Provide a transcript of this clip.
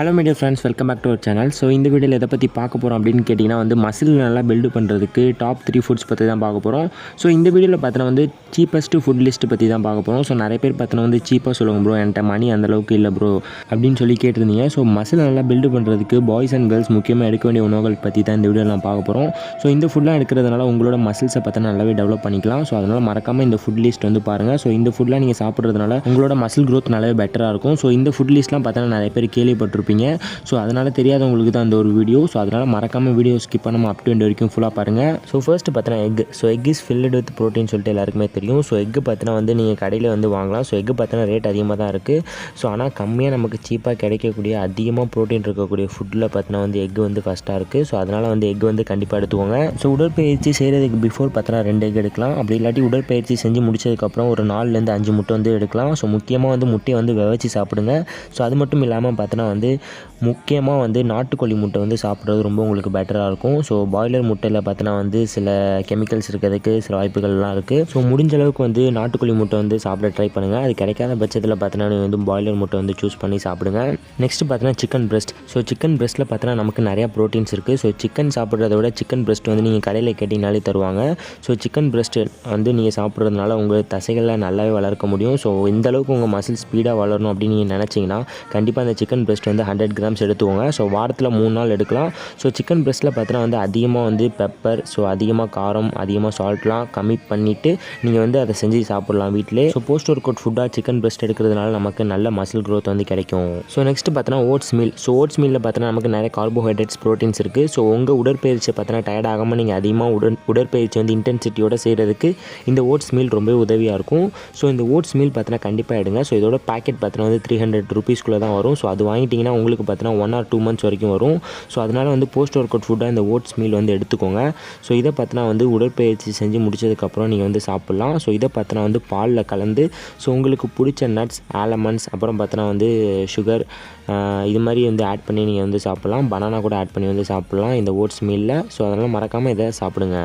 Hello media friends welcome back to our channel so இந்த வீடியோவில் எதை பற்றி பார்க்க போகிறோம் அப்படின்னு கேட்டிங்கன்னா வந்து மசில் நல்லா பில்டு பண்ணுறதுக்கு டாப் த்ரீ ஃபுட்ஸ் பற்றி தான் பார்க்க போகிறோம் ஸோ இந்த வீடியோவில் பார்த்தோன்னா வந்து சீப்பஸ்ட் ஃபுட் லிஸ்ட் பற்றி தான் பார்க்க போகிறோம் ஸோ நிறைய பேர் பார்த்தோன்னா வந்து சீப்பாக சொல்லுவாங்க ப்ரோ என்கிட்ட மணி அந்தளவுக்கு இல்லை ப்ரோ அப்படின்னு சொல்லி கேட்டிருந்தீங்க. ஸோ மசில் நல்லா பில்டு பண்ணுறதுக்கு பாய்ஸ் அண்ட் கேர்ள்ஸ் முக்கியமாக எடுக்க வேண்டிய உணவுகள் பற்றி தான் இந்த வீடியோவில் நான் பார்க்க போகிறோம் ஸோ இந்த ஃபுட்லாம் எடுக்கிறதுனால உங்களோட மசில்ஸை பார்த்தா நல்லாவே டெவலப் பண்ணிக்கலாம். ஸோ அதனால் மறக்காமல் இந்த ஃபுட் லிஸ்ட் வந்து பாருங்கள் ஸோ இந்த ஃபுட்லாம் நீங்கள் சாப்பிட்றதுனால உங்களோட மசில் க்ரோத் நல்லாவே பெட்டராக இருக்கும். ஸோ இந்த ஃபுட் லிஸ்ட்லாம் பார்த்தோன்னா நிறைய பேர் கேள்விப்பட்டிருப்பீங்க. ஸோ அதனால் தெரியாதவங்களுக்கு தான் அந்த ஒரு வீடியோ ஸோ அதனால் மறக்காமல் வீடியோ ஸ்கிப் பண்ணாமல் அப் டு எண்ட் வரைக்கும் ஃபுல்லாக பாருங்கள் ஸோ ஃபர்ஸ்ட் பார்த்தீங்கன்னா egg so egg is filled with protein சொல்லிட்டு எல்லாருக்குமே தெரியும். ஸோ எக் பார்த்தீங்கன்னா வந்து நீங்கள் கடையில் வந்து வாங்கலாம். ஸோ எக் பார்த்தீங்கன்னா ரேட் அதிகமாக தான் இருக்குது ஸோ ஆனால் கம்மியாக நமக்கு சீப்பாக கிடைக்கக்கூடிய அதிகமாக ப்ரோட்டீன் இருக்கக்கூடிய ஃபுட்டில் பார்த்தீங்கன்னா வந்து எக் வந்து ஃபஸ்ட்டாக இருக்குது ஸோ அதனால் வந்து எக் வந்து கண்டிப்பாக எடுத்துக்கோங்க. ஸோ உடற்பயிற்சி செய்கிறதுக்கு பிஃபோர் பார்த்தீங்கன்னா ரெண்டு எக் எடுக்கலாம். அப்படி இல்லாட்டி உடற்பயிற்சி செஞ்சு முடிச்சதுக்கப்புறம் ஒரு நாலுலேருந்து அஞ்சு முட்டை வந்து எடுக்கலாம். ஸோ முக்கியமாக வந்து முட்டையை வந்து விவச்சி சாப்பிடுங்க. ஸோ அது மட்டும் இல்லாமல் பார்த்தோன்னா வந்து முக்கியமாக வந்து நாட்டுக்கோழி முட்டை வந்து சாப்பிட்றது ரொம்ப உங்களுக்கு பெட்டராக இருக்கும். ஸோ பாய்லர் முட்டையில் பார்த்தோன்னா வந்து சில கெமிக்கல்ஸ் இருக்கிறதுக்கு சில வாய்ப்புகள்லாம் இருக்குது ஸோ முடிஞ்ச அளவுக்கு வந்து நாட்டுக்கோழி முட்டை வந்து சாப்பிட ட்ரை பண்ணுங்கள் அது கிடைக்காத பட்சத்தில் பார்த்தோன்னா நீங்கள் வந்து பாய்லர் முட்டை வந்து சூஸ் பண்ணி சாப்பிடுங்க. நெக்ஸ்ட் பார்த்தோன்னா சிக்கன் breast. ஸோ சிக்கன் breastல பார்த்தோன்னா நமக்கு நிறையா ப்ரோட்டீன்ஸ் இருக்குது ஸோ சிக்கன் சாப்பிட்றத விட சிக்கன் breast வந்து நீங்கள் கடையில் கேட்டிங்கனாலே தருவாங்க. ஸோ சிக்கன் breast வந்து நீங்கள் சாப்பிட்றதுனால உங்கள் தசைகளை நல்லாவே வளர்க்க முடியும். ஸோ இந்த அளவுக்கு உங்கள் மசில் ஸ்பீடாக வளரணும் அப்படின்னு நீங்கள் நினச்சிங்கன்னா கண்டிப்பாக அந்த சிக்கன் breast வந்து ஹண்ட்ரட் கிராம்ஸ் எடுத்துக்கோங்க. ஸோ வாரத்தில் மூணு நாள் எடுக்கலாம். ஸோ சிக்கன் breastல பார்த்தோன்னா வந்து அதிகமாக வந்து பெப்பர் ஸோ அதிகமாக காரம் அதிகமாக சால்ட்லாம் கம்மி பண்ணிவிட்டு நீங்கள் வந்து அதை செஞ்சு சாப்பிட்லாம் வீட்டிலே. ஸோ போஸ்ட் ஒர்க் அவுட் ஃபுட்டாக சிக்கன் breast எடுக்கிறதுனால நமக்கு நல்ல மசில் க்ரோத் வந்து கிடைக்கும். ஸோ நெக்ஸ்ட் பார்த்தோன்னா ஓட்ஸ் மீல் ஸோ ஓட்ஸ் மீலில் பார்த்தோன்னா நமக்கு நிறைய கார்போஹைட்ரேட்ஸ் ப்ரோட்டீன்ஸ் இருக்குது ஸோ உங்கள் உடற்பயிற்சி பார்த்தோன்னா டயர்ட் ஆகாமல் நீங்கள் அதிகமாக உடல் உடற்பயிற்சி வந்து இன்டென்சிட்டியோட செய்கிறதுக்கு இந்த ஓட்ஸ் மீல் ரொம்பவே உதவியாக இருக்கும். ஸோ இந்த ஓட்ஸ் மீல் பார்த்தோன்னா கண்டிப்பாக எடுங்க. ஸோ இதோட பேக்கெட் பார்த்தோன்னா வந்து த்ரீ ஹண்ட்ரட் ருபீஸ்க்குள்ளே தான் வரும். ஸோ அது வாங்கிட்டிங்கன்னா உங்களுக்கு பார்த்தீங்கன்னா ஒன் ஆர் டூ மந்த்ஸ் வரைக்கும் வரும். ஸோ அதனால் வந்து போஸ்ட் ஒர்க் அவுட் ஃபுட்டாக இந்த ஓட்ஸ் மீல் வந்து எடுத்துக்கோங்க. ஸோ இதை பார்த்தினா வந்து உடற்பயிற்சி செஞ்சு முடிச்சதுக்கப்புறம் நீங்கள் வந்து சாப்பிட்லாம். ஸோ இதை பார்த்தினா வந்து பாலில் கலந்து ஸோ உங்களுக்கு பிடிச்ச நட்ஸ் ஆலமண்ட்ஸ் அப்புறம் பார்த்தோன்னா வந்து சுகர் இது மாதிரி வந்து ஆட் பண்ணி நீங்கள் வந்து சாப்பிட்லாம். பனானா கூட ஆட் பண்ணி வந்து சாப்பிட்லாம் இந்த ஓட்ஸ் மீலில் ஸோ அதனால் மறக்காமல் இதை சாப்பிடுங்க.